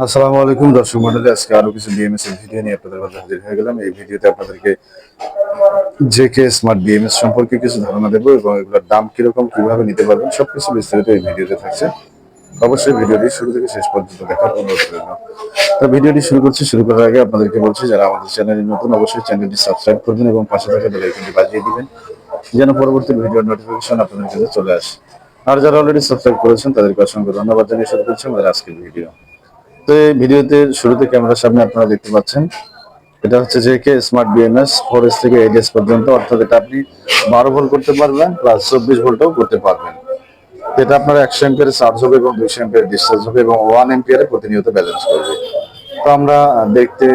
আসসালামু আলাইকুম দর্শক মন্ডলী, আজকে আরও কিছু ডিএমএস এর ভিডিও নিয়ে আপনাদের মাঝে হাজির হয়ে গেলাম। এই ভিডিওতে আপনাদেরকে জেকে স্মার্ট বিএমএস সম্পর্কে কিছু ধারণা দেবো এবং এগুলোর দাম কীরকম, কীভাবে নিতে পারবেন, সবকিছু বিস্তারিত এই ভিডিওতে থাকছে। অবশ্যই ভিডিওটি শুরু থেকে শেষ পর্যন্ত দেখার অনুরোধ রইল। তো ভিডিওটি শুরু করছি, শুরু করার আগে আপনাদেরকে বলছি, যারা আমাদের চ্যানেলে নতুন, অবশ্যই চ্যানেলটি সাবস্ক্রাইব করবেন এবং পাশে থাকা বেল আইকনটি বাজিয়ে দিবেন, যেন পরবর্তী ভিডিওর নোটিফিকেশন আপনাদের কাছে চলে আসে। আর যারা অলরেডি সাবস্ক্রাইব করেছেন, তাদেরকে অসংখ্য ধন্যবাদ জানিয়ে শুরু করছি আমাদের আজকের ভিডিও। তো এই ভিডিওতে শুরুতে ক্যামেরার সামনে আপনারা দেখতে পাচ্ছেন, এটা হচ্ছে যে কে স্মার্ট বিএমএস ফোর এস থেকে এইট এস পর্যন্ত, অর্থাৎ এটা আপনি বারো ভোল্ট করতে পারবেন প্লাস চব্বিশ ভোল্টও করতে পারবেন। এটা আপনার একশো এম্পিয়ার চার্জ হবে এবং দুইশো এম্পিয়ার ডিসচার্জ হবে এবং ওয়ান এম্পিয়ারে প্রতিনিয়ত ব্যালেন্স করবে। তো আমরা দেখতে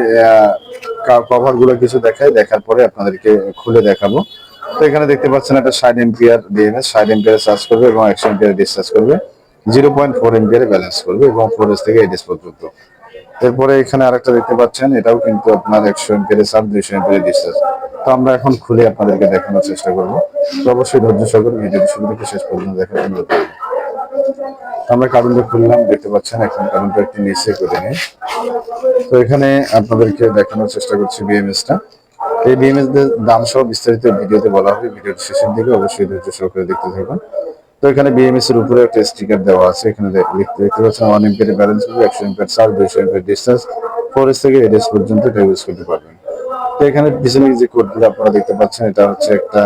কভারগুলো কিছু দেখাই, দেখার পরে আপনাদেরকে খুলে দেখাবো। তো এখানে দেখতে পাচ্ছেন একটা ষাট এম্পিয়ার বিএমএস ষাট এম্পিয়ারে চার্জ করবে এবং একশো এম্পিয়ারে ডিসচার্জ করবে। জিরো পয়েন্ট ফোর এম্পিয়ারে ব্যালেন্স করবে এবং ফোর এস থেকে এইট এস পর্যন্ত। এরপরে এখানে আরেকটা দেখতে পাচ্ছেন, এটাও কিন্তু আপনার একশো এম্পিয়ারে চার্জ দুইশো এম্পিয়ারে ডিসচার্জ তো আমরা এখন খুলে আপনাদেরকে দেখানোর চেষ্টা করব। তো অবশ্যই ধৈর্য সহকারে ভিডিওটি শুরু থেকে শেষ পর্যন্ত দেখার জন্য আমরা কারণটা খুললাম, দেখতে পাচ্ছেন এখন কারণটা একটি নিচে করে নিই। তো এখানে আপনাদেরকে দেখানোর চেষ্টা করছি বিএমএসটা এই বিএমএস দাম সহ বিস্তারিত ভিডিওতে বলা হবে। ভিডিওর শেষের দিকে অবশ্যই ধৈর্য সহকারে দেখতে থাকবেন তো এখানে বিএমএস এর উপরে একটা স্টিকার দেওয়া আছে, এখানে লিখতে দেখতে পাচ্ছেন ওয়ান এমপিয়ার ব্যালেন্স করবে একশো এমপিয়ার চার্জ দুইশো এমপিয়ার ডিসচার্জ ফোর এস থেকে এস পর্যন্ত এটা ইউজ করতে পারবেন। তো এখানে পিছনে যে কোডগুলো আপনারা দেখতে পাচ্ছেন, এটা হচ্ছে একটা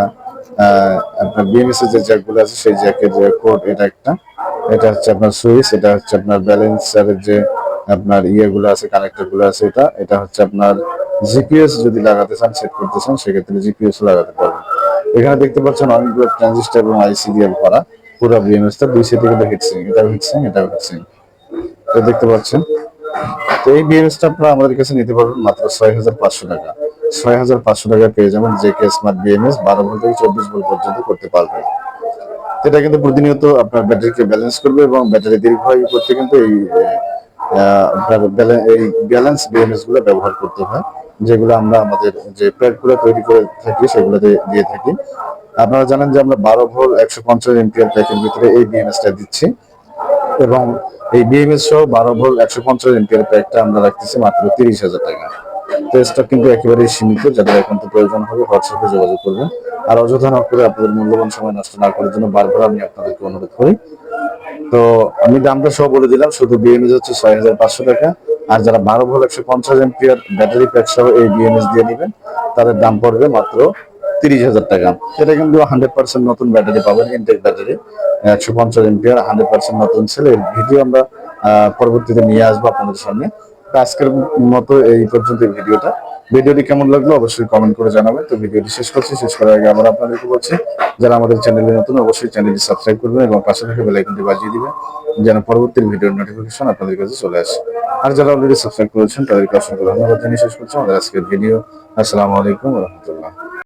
আপনার বিএমএস এর যে জ্যাকগুলো আছে, সেই জ্যাকের যে কোড এটা একটা। এটা হচ্ছে আপনার সুইচ, এটা হচ্ছে আপনার ব্যালেন্সারের যে আপনার ইয়েগুলো আছে কানেক্টরগুলো আছে, এটা। এটা হচ্ছে আপনার জিপিএস যদি লাগাতে চান সেট করতে চান, সেক্ষেত্রে জিপিএস লাগাতে পারবেন। এখানে দেখতে পাচ্ছেন অনেকগুলো ট্রানজিস্টার এবং আইসি দিয়ে করা। পুরো বিএমএস টা দুই সেটে কিন্তু হিটসিং এটাও হিটসিং এটাও হিটসিং তো দেখতে পাচ্ছেন, তো এই বিএমএস টা আপনারা আমাদের কাছে নিতে পারবেন মাত্র ছয় হাজার পাঁচশো টাকা। ছয় হাজার পাঁচশো টাকা পেয়ে যাবেন যে কে স্মার্ট বিএমএস বারো ভোল্ট থেকে চব্বিশ ভোল্ট পর্যন্ত করতে পারবেন। এটা কিন্তু প্রতিনিয়ত আপনার ব্যাটারিকে ব্যালেন্স করবে এবং ব্যাটারি দীর্ঘায়ু করতে কিন্তু এই আপনার এই ব্যালেন্স বিএমএসগুলো ব্যবহার করতে হয়। যেগুলো আমরা আমাদের যে প্যাডগুলো তৈরি করে থাকি, সেগুলোতে দিয়ে থাকি। আপনারা জানেন যে আমরা বারো ভোল্ট একশো পঞ্চাশ এমপিআর প্যাকের ভিতরে এই বিএমএস টা দিচ্ছি। এবং এই বিএমএস সহ বারো ভোল্ট একশো পঞ্চাশ এমপিআর প্যাকটা আমরা রাখতেছি মাত্র তিরিশ হাজার টাকা। তো স্টক কিন্তু একেবারেই সীমিত, যাদের একান্ত প্রয়োজন হবে হোয়াটসঅ্যাপে যোগাযোগ করবেন। আর অযথা না করে আপনাদের মূল্যবান সময় নষ্ট না করার জন্য বারবার আমি আপনাদেরকে অনুরোধ করি। তো আমি দামটা সহ বলে দিলাম, শুধু বিএমএস হচ্ছে ছয় হাজার পাঁচশো টাকা। আর যারা বারো ভোল্ট একশো পঞ্চাশ এমপিআর ব্যাটারি প্যাক সহ এই বিএমএস দিয়ে নেবেন, তাদের দাম পড়বে মাত্র তিরিশ হাজার টাকা। এটা কিন্তু হান্ড্রেড পার্সেন্ট নতুন ব্যাটারি পাবেন ইনটেক ব্যাটারি একশো পঞ্চাশ এমপিআর হান্ড্রেড পার্সেন্ট নতুন সেল এর ভিডিও আমরা পরবর্তীতে নিয়ে আসব আপনাদের সামনে। আজকের মতো এই পর্যন্ত ভিডিওটা। ভিডিওটি কেমন লাগল অবশ্যই কমেন্ট করে জানাবেন। তো ভিডিওটি শেষ করছি। শেষ করার আগে আবার আপনাদেরকে বলছি, যারা আমাদের চ্যানেলে নতুন, অবশ্যই চ্যানেলটি সাবস্ক্রাইব করবেন এবং পাশে থাকা বেল আইকনটি বাজিয়ে দিবেন, যেন পরবর্তী ভিডিওর নোটিফিকেশন আপনাদের কাছে চলে আসে। আর যারা অলরেডি সাবস্ক্রাইব করেছেন, তাদেরকে অসংখ্য ধন্যবাদ জানিয়ে শেষ করছি। আমাদের আজকের ভিডিও আসসালামু আলাইকুম রহমতুল্লাহ।